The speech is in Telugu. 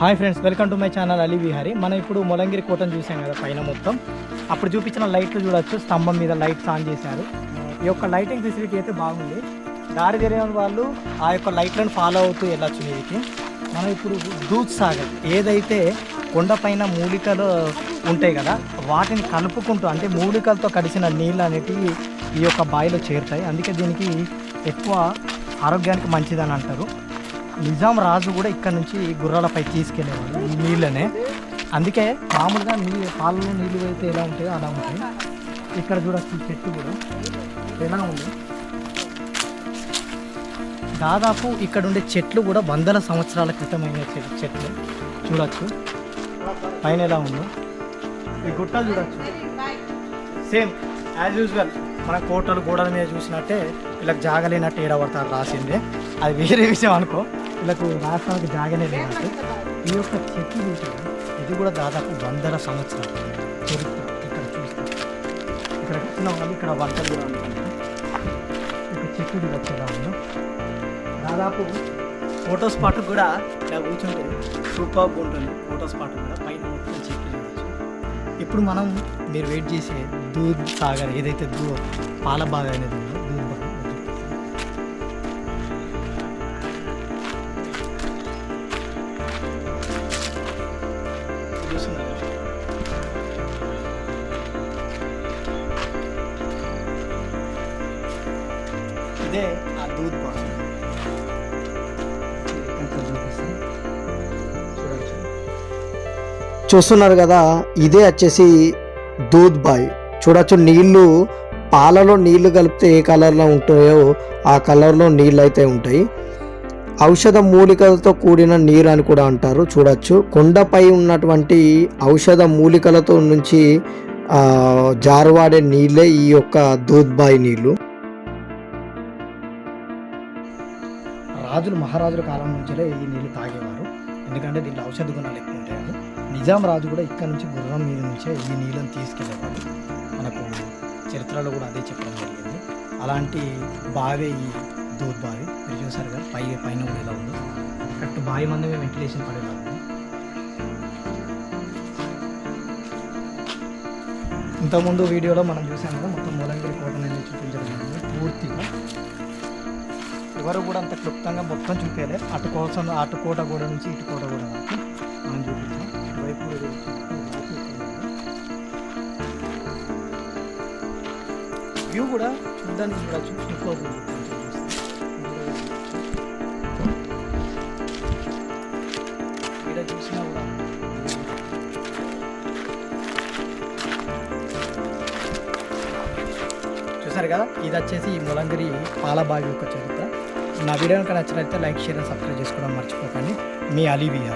Hi friends welcome to my channel Ali Vihari. మనం ఇప్పుడు మొలంగిరి కోటను చూసాం కదా పైన మొత్తం. అప్పుడు చూపించిన లైట్లు చూడొచ్చు స్తంభం మీద లైట్స్ ఆన్ చేశారు. ఈ యొక్క లైటింగ్ ఫెసిలిటీ అయితే బాగుంది. దారి తెలియని వాళ్ళు ఆ యొక్క లైట్లను ఫాలో అవుతూ వెళ్ళొచ్చు మీదికి. మనం ఇప్పుడు దూత్ సాగర్ ఏదైతే కొండపైన మూలికలు ఉంటాయి కదా వాటిని కలుపుకుంటూ అంటే మూలికలతో కలిసిన నీళ్ళు అనేటివి ఈ యొక్క బావిలో చేరుతాయి. అందుకే దీనికి ఎక్కువ ఆరోగ్యానికి మంచిదని అంటారు. నిజాం రాజు కూడా ఇక్కడ నుంచి గుర్రాలపై తీసుకెళ్ళేవాళ్ళు ఈ నీళ్ళనే. అందుకే మామూలుగా నీళ్ళు పాలలో నీళ్ళు అయితే ఎలా ఉంటాయో అలా ఉంటాయి. ఇక్కడ చూడొచ్చు చెట్టు కూడా. ఎలా ఉంది? దాదాపు ఇక్కడ ఉండే చెట్లు కూడా వందల సంవత్సరాల క్రితమైన చెట్లు. చూడొచ్చు. పైన ఎలా ఉందో. ఈ గుట్టలు చూడొచ్చు. Same as usual. మన కోటలు గోడల మీద చూసినట్టే వీళ్ళకి జాగలేనట్టు ఏడబడతారు రాసిందే. అది వేరే విషయం అనుకో. వీళ్ళకు రాష్ట్రానికి జాగనే లేదు ఈ యొక్క చెట్టు చూసారు ఇది కూడా దాదాపు వందల సంవత్సరాలు చరిత్ర ఇక్కడ చూస్తాం. ఇక్కడ కట్టిన వాళ్ళు ఇక్కడ వంటలు కూడా అనుకుంటారు ఇక్కడ చెట్టు చూడొచ్చు ఉందో దాదాపు ఫోటో స్పాట్ కూడా ఇలా కూర్చుంటే సూపర్ ఉంటుంది. ఫోటో స్పాట్ కూడా పైన మొత్తం చెట్లు ఇప్పుడు మనం మీరు వెయిట్ చేసే దూద్ సాగర్ ఏదైతే దూ పాల బాగా అనేది ఉందో ఇదే ఆ దూద్ బాగా చూస్తున్నారు కదా ఇదే వచ్చేసి దూద్ బాయ్. చూడొచ్చు నీళ్ళు పాలలో నీళ్ళు కలిపితే ఏ కలర్లో ఉంటాయో ఆ కలర్లో నీళ్ళు అయితే ఉంటాయి. ఔషధ మూలికలతో కూడిన నీరు అని కూడా అంటారు చూడొచ్చు. కొండపై ఉన్నటువంటి ఔషధ మూలికలతో నుంచి జారువాడే నీళ్ళే ఈ యొక్క దూద్బాయ్ నీళ్ళు. రాజులు మహారాజుల కాలం నుంచే ఈ నీళ్ళు తాగేవారు. ఎందుకంటే దీంట్లో ఔషధ గుణాలు ఎక్కువ ఉంటాయని నిజాం రాజు కూడా ఇక్కడ నుంచి గుర్రం మీద నుంచే ఈ నీళ్ళని తీసుకెళ్ళేవాడు మనకు చరిత్రలో కూడా అదే చెప్పడం జరిగింది. అలాంటి బావే ఈ దూద్ బావి మీరు చూసారు కదా పై పైన కూడా ఉంది. ఉందో కరెక్ట్ బావి మందమే వెంటిలేషన్ పడేలా ఉంది ఇంతకుముందు వీడియోలో మనం చూసాం కదా ఎవరు కూడా అంత క్లుప్తంగా మొత్తం చూపించలే అటు కోసం అటు కోట కూడా నుంచి ఇటు కోట కూడా వరకు మనం చూపించాం ఇటువైపు వ్యూ కూడా చూడడానికి కూడా సూపర్ చూసినా కూడా చూసారు కదా? ఇది వచ్చేసి ఈ ములంగిరి పాలబావి యొక్క చరిత్ర. నా వీడియో కనుక నచ్చినట్లయితే లైక్ షేర్ అండ్ సబ్స్క్రైబ్ చేసుకోవడం మర్చిపోకండి. మీ అలీవియా